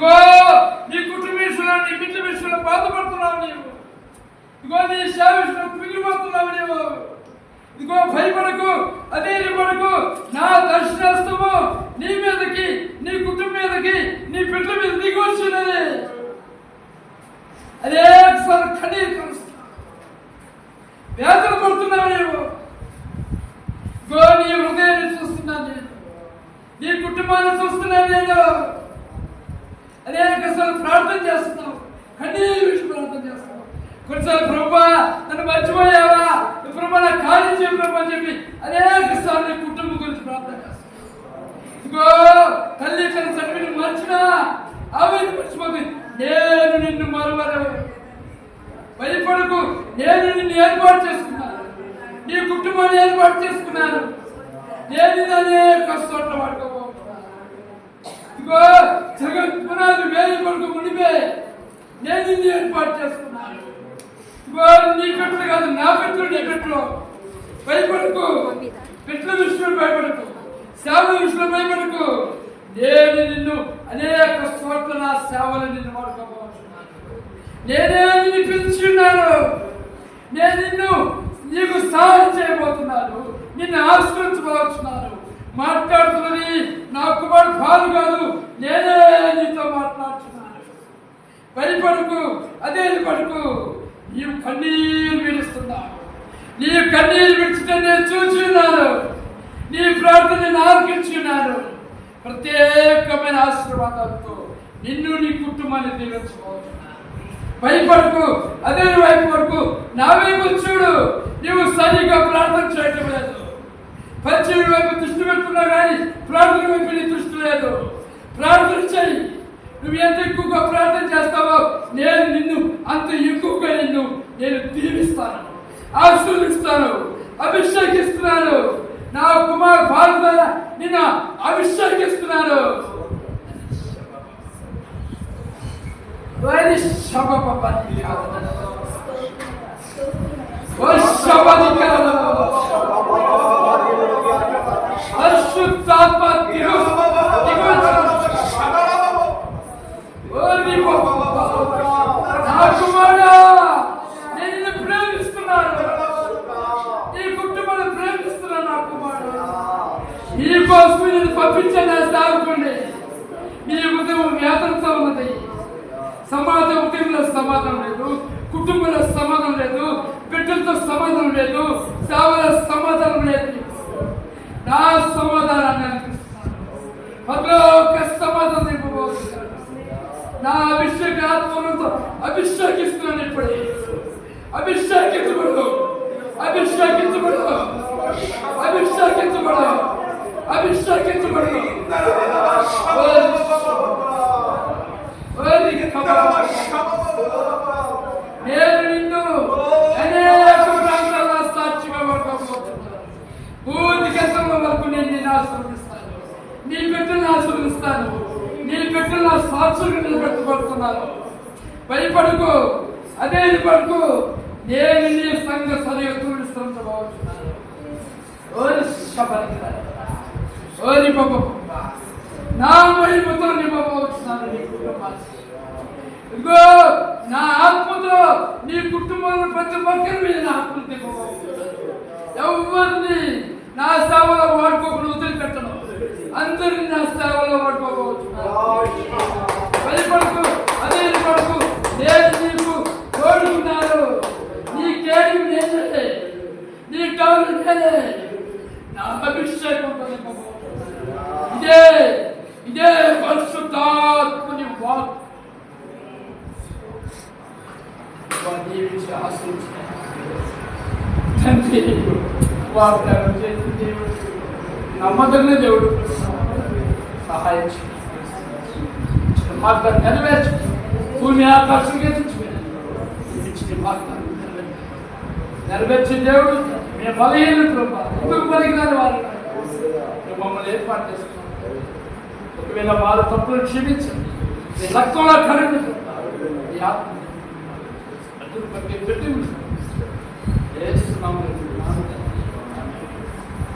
ఇగో నీ కుటుంబ నీ బిడ్డ విషయంలో బాధపడుతున్నావు నీవు. ఇగో నీ సేవ విషయంలో మిగిలిపోతున్నావు నీవు. ఇదిగో భయపడకు అదే అనేక సార్లు ప్రార్థన చేస్తున్నాం. కన్నీరు విషయం ప్రార్థన చేస్తున్నాం. కొన్నిసార్లు ప్రభా నన్ను మర్చిపోయావా? ప్రభా నా కార్యం చేయ ప్రభా అని చెప్పి అనేక సార్లు నీ కుటుంబం గురించి ప్రార్థన చేస్తున్నాం. ఇగో తల్లి తన చనిపోయిన మర్చినా ఆమె మర్చిపోయి నేను నిన్ను మరువరు భయపడకు. నేను నిన్ను ఏర్పాటు చేసుకున్నాను. నీ కుటుంబాన్ని ఏర్పాటు చేసుకున్నాను. నేను అనేక చోట్ల వాడుకోబోతున్నాను. ఇగో జగత్ పునాది వేయి కొడుకు మునిపే నేను ఏర్పాటు చేసుకున్నాను నీ కాదు నా పెట్టుడు నీ పెట్టలు భయపడకు. పెట్ల విషయంలో భయపడకు. సేవల విషయంలో భయపడకు. నేను నిన్ను అనేక చోట్ల నా సేవలు నిన్ను వాడుకోబోతున్నాను నేనే నిన్ను పిలుచున్నాను నేను నిన్ను నీకు సహాయం చేయబోతున్నాను. నిన్ను ఆశ్రయించబోతున్నాను నా కాదు కాదు నేనే నీతో మాట్లాడుతున్నాను. భయపడకు అదే పడుకు. నీవు కన్నీరు విడుస్తున్నావు నీ కన్నీరు విడిచితే నేను చూచున్నాను. నీ ప్రార్థన నేను ప్రత్యేకమైన ఆశీర్వాదాలతో నిన్ను నీ కుటుంబాన్ని దీవించుకోవచ్చు భయపడకు అదే వైపు వరకు నా వైపు చూడు. నీవు సరిగా ప్రార్థన చేయటం లేదు. పరిచయం వైపు దృష్టి పెడుతున్నా కానీ ప్రార్థన వైపు నీ దృష్టి లేదు. ప్రార్థన చేయి నువ్వు ఎంత ఎక్కువగా ప్రార్థన చేస్తావో నేను నిన్ను అంత ఎక్కువగా నిన్ను నేను దీవిస్తాను ఆశీర్వదిస్తాను అభిషేకిస్తున్నాను. నా కుమార్ భారత నిన్ను అభిషేకిస్తున్నాను. శబ chama కాదు. ఓ శబది కాదు chama de casa. Vai chutar pra Deus. ఓరి నా కుమారా నేను నిన్ను ప్రేమిస్తున్నాను నీ కుటుంబాన్ని ప్రేమిస్తున్నాను నా కుమారుడు నీ కోసం నేను పంపించాను నా సేవకుడిని నీ ఉదయం వేతనతో ఉన్నది సమాజ ఉద్యమంలో సమాధానం లేదు కుటుంబంలో సమాధానం లేదు బిడ్డలతో సమాధానం లేదు సేవల సమాధానం లేదు. నా సమాధానాన్ని అనిపిస్తున్నాను పరలోక సమాధానం ఇవ్వబోతున్నాను. నా అభిషేక ఆత్మలతో అభిషేకిస్తున్నాను ఇప్పుడే. అభిషేకించబడు. అభిషేకించబడు. అభిషేకించబడు. అభిషేకించబడు ఓరి కబ- నేను నిన్ను అనేక ప్రాంతాల్లో సాక్షిగా పడుకోబోతున్నాను భూతికెత్తమ వరకు నేను నిన్ను ఆశీర్వదిస్తాను నీ బిడ్డను ఆశీర్వదిస్తాను నా సాక్షులు నిలబెట్టబడుతున్నాను భయపడుకు అదే పడుకు నేను నీ సంఘ సరిగా తూడిస్తుంచబోతున్నాను ఓరి ఓరి బాబా నా మహిమతో నింపబోతున్నాను నీ కుటుంబాన్ని ఇదిగో నా ఆత్మతో నీ కుటుంబంలో ప్రతి ఒక్కరి మీద నా ఆత్మను ఎవరిని నా సేవలో వాడుకోకుండా వదిలిపెట్టను. అందరిని నా సేవలో నీ కావాలి నేనే నా అభిషేకం ఇదే ఇదే పరిశుద్ధాత్మని వాక్ దీవించి ఆశ్రయించిన తండ్రి వాగ్దానం చేసిన దేవుడు నమ్మదగిన దేవుడు సహాయం చేయండి. ఇచ్చిన వాగ్దానం నెరవేర్చు భూమి ఆకాశం ఇచ్చిన వాగ్దానం నెరవేర్చు. నెరవేర్చే దేవుడు మేము బలహీన ప్రభా. ఎందుకు పలికినారు వారు? మమ్మల్ని ఏర్పాటు చేసుకున్నాం ఒకవేళ వారు తప్పులు క్షమించండి. నీ రక్తంలో కడుగు ఈ ఆత్మ. అదురు పెట్టి